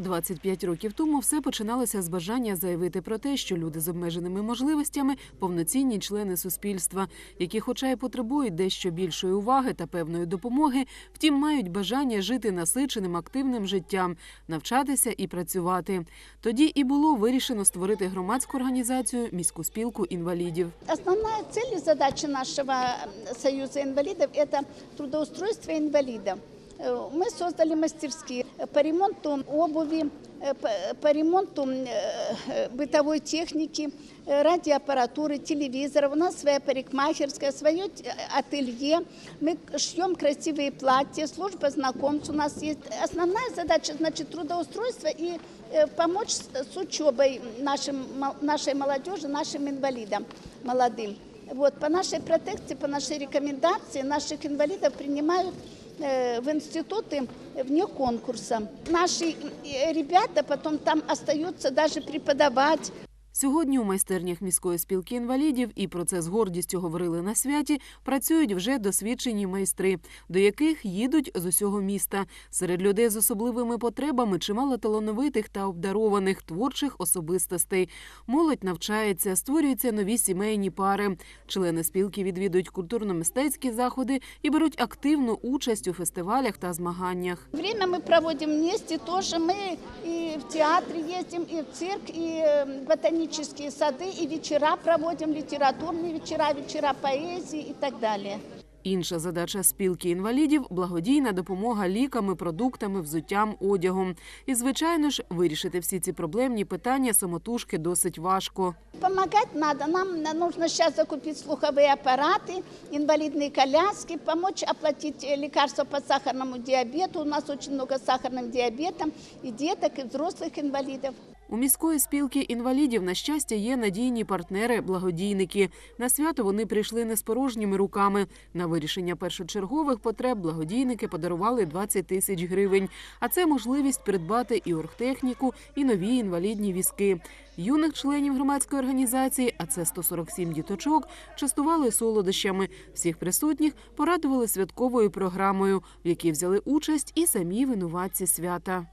25 років тому все починалося з бажання заявити про те, що люди з обмеженими можливостями повноцінні члени суспільства, які, хоча й потребують дещо більшої уваги та певної допомоги, втім мають бажання жити насиченим активним життям, навчатися і працювати. Тоді і було вирішено створити громадську організацію міську спілку інвалідів. Основная цель и задача нашего м, Союза инвалидов – это трудоустройство инвалидов. Э, Мы создали мастерские по ремонту обуви, э, по- по ремонту м, э, бытовой техники, э, радиоаппаратуры, телевизоров. У нас своя парикмахерская, свое т- ателье. Мы к- шьем красивые платья, служба знакомств у нас есть. Основная задача, значит, трудоустройство и э, помочь с с учебой нашим, мол- нашей молодежи, нашим инвалидам молодым. Вот, по нашей протекции, по нашей рекомендации наших инвалидов принимают э, в институты вне конкурса. Наши э, ребята потом там остаются даже преподавать. Сьогодні у майстернях міської спілки інвалідів і про це з гордістю говорили на святі. Працюють вже досвідчені майстри, до яких їдуть з усього міста. Серед людей з особливими потребами чимало талановитих та обдарованих творчих особистостей. Молодь навчається, створюються нові сімейні пари. Члени спілки відвідують культурно-мистецькі заходи і беруть активну участь у фестивалях та змаганнях. Время мы проводим вместе тоже. Мы и в театр ездим, и в цирк, и э, ботанические сады, и вечера проводим, литературные вечера, вечера поэзии и так далее. Інша задача спілки інвалідів благодійна допомога ліками, продуктами, взуттям, одягом. І, звичайно ж, вирішити всі ці проблемні питання самотужки досить важко. Помогать надо. Нам на- нужно сейчас закупить слуховые аппараты, инвалидные коляски, помочь оплатить э, лекарства по сахарному диабету. У нас очень много с сахарным диабетом и деток, и взрослых инвалидов. У міської спілки інвалідів, на щастя, є надійні партнери, благодійники. На свято вони прийшли не з порожніми руками. На вирішення першочергових потреб благодійники подарували 20 тисяч гривень. А це можливість придбати і оргтехніку, і нові інвалідні візки. Юних членів громадської організації, а це 147 діточок, частували солодощами. Всіх присутніх порадували святковою програмою, в якій взяли участь і самі винуватці свята.